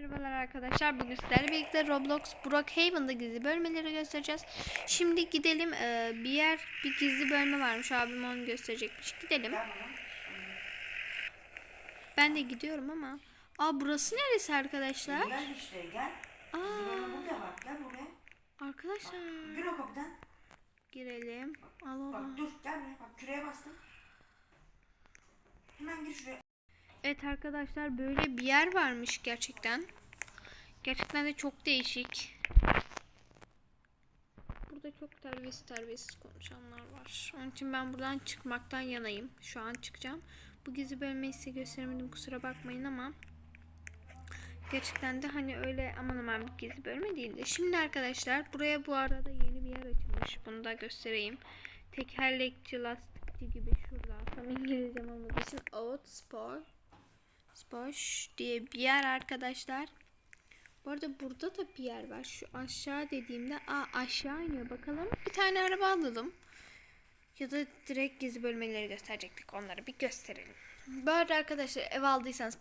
Merhabalar arkadaşlar. Bugün sizlerle birlikte Roblox Brookhaven'da gizli bölmeleri göstereceğiz. Şimdi gidelim. Ee, bir yer bir gizli bölme varmış. Abim onu gösterecekmiş. Gidelim. Ben de gidiyorum ama. Aa burası neresi arkadaşlar? Gel işte gel. Aa burada bak gel buraya. arkadaşlar Gir o kapıdan. girelim. Allah Allah. Bak dur gel buraya. Bak küreye bastım. Hemen gir şuraya. Evet arkadaşlar böyle bir yer varmış gerçekten. Gerçekten de çok değişik. Burada çok terbiyesiz terbiyesiz konuşanlar var. Onun için ben buradan çıkmaktan yanayım. Şu an çıkacağım. Bu gizli bölmeyi size gösteremedim kusura bakmayın ama gerçekten de hani öyle aman aman bir gizli bölme değildi. Şimdi arkadaşlar buraya bu arada yeni bir yer açılmış. Bunu da göstereyim. Tekerlekçi, lastikçi gibi şurada. Tam İngilizcem olmadığı için Oat Sport Boş diye bir yer arkadaşlar. Bu arada burada da bir yer var. Şu aşağı dediğimde aa aşağı iniyor bakalım. Bir tane araba alalım. Ya da direkt gizli bölmeleri gösterecektik. Onları bir gösterelim. Bu arada arkadaşlar ev aldıysanız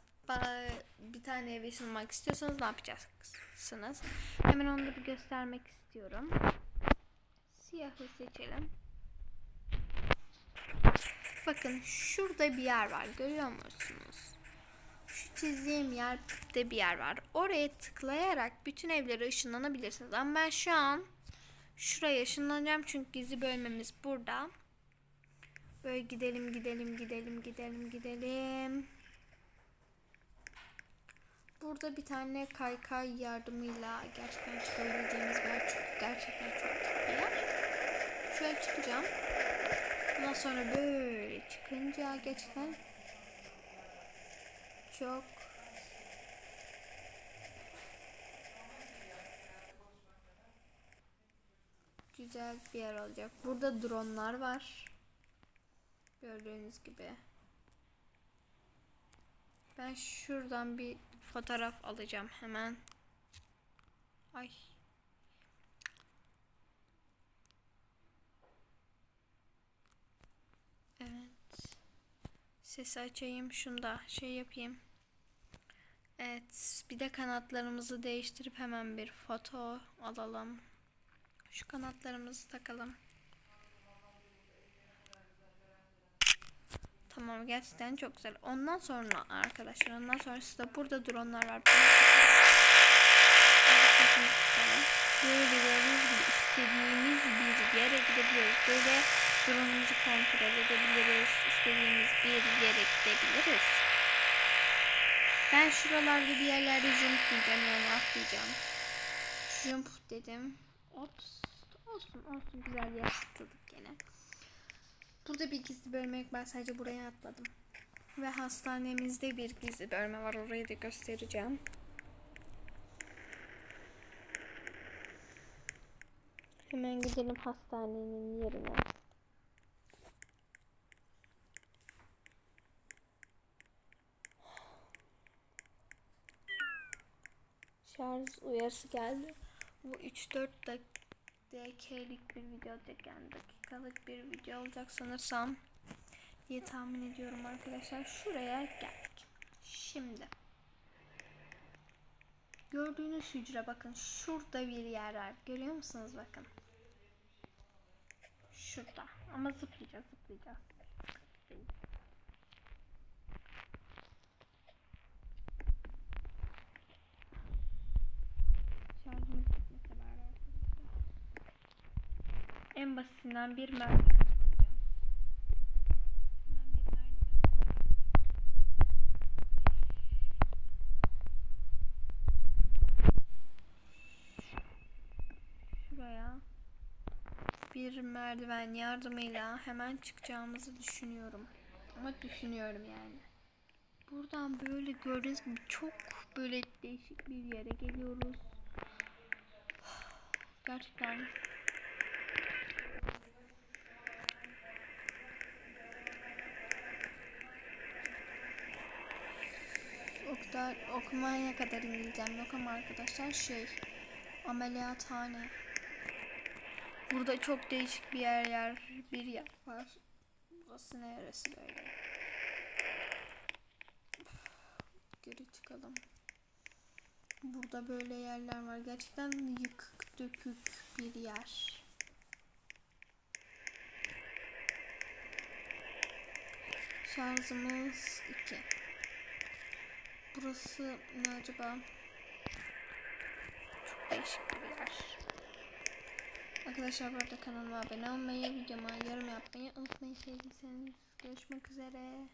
bir tane ev sunmak istiyorsanız ne yapacaksınız? Hemen onları bir göstermek istiyorum. Siyahı seçelim. Bakın şurada bir yer var. Görüyor musunuz? Şu çizdiğim yerde bir yer var. Oraya tıklayarak bütün evlere ışınlanabilirsiniz. Ama ben şu an şuraya ışınlanacağım çünkü gizli bölmemiz burada. Böyle gidelim gidelim gidelim gidelim gidelim. Burada bir tane kaykay yardımıyla gerçekten çıkabileceğimiz bir yer. Çok, gerçekten çok bir yer. Şöyle çıkacağım. Ondan sonra böyle çıkınca gerçekten çok güzel bir yer olacak. Burada dronlar var. Gördüğünüz gibi. Ben şuradan bir fotoğraf alacağım hemen. Ay. Evet. Sesi açayım. Şunu da şey yapayım. Evet. Bir de kanatlarımızı değiştirip hemen bir foto alalım. Şu kanatlarımızı takalım. Tamam gerçekten çok güzel. Ondan sonra arkadaşlar ondan sonrası da burada dronlar var. Böyle gördüğünüz gibi istediğimiz bir yere gidebiliyoruz. Böyle drone'umuzu kontrol edebiliriz. İstediğimiz bir yere gidebiliriz. Ben şuralarda bir yerlerde jump diyeceğim yani atlayacağım. Jump dedim. Ops. Olsun olsun güzel yer tutturduk gene. Burada bir gizli bölme yok. Ben sadece buraya atladım. Ve hastanemizde bir gizli bölme var. Orayı da göstereceğim. Hemen gidelim hastanenin yerine. Şarj uyarısı geldi. Bu 3-4 dakikalık bir video yani dakikalık bir video olacak sanırsam diye tahmin ediyorum arkadaşlar. Şuraya geldik. Şimdi gördüğünüz hücre bakın şurada bir yer var. Görüyor musunuz bakın. Şurada. Ama zıplayacağız zıplayacağız. Şarjımız En basitinden bir merdiven. Şuraya bir merdiven yardımıyla hemen çıkacağımızı düşünüyorum. Ama düşünüyorum yani. Buradan böyle gördüğünüz gibi çok böyle değişik bir yere geliyoruz. Gerçekten kadar okumaya kadar İngilizcem yok ama arkadaşlar şey ameliyathane. Burada çok değişik bir yer yer bir yer var. Burası neresi böyle? Geri çıkalım. Burada böyle yerler var. Gerçekten yıkık dökük bir yer. Şarjımız 2. Burası ne acaba? Çok değişik bir yer. Arkadaşlar bu arada kanalıma abone olmayı, videoma yorum yapmayı unutmayın sevdiyseniz. Görüşmek üzere.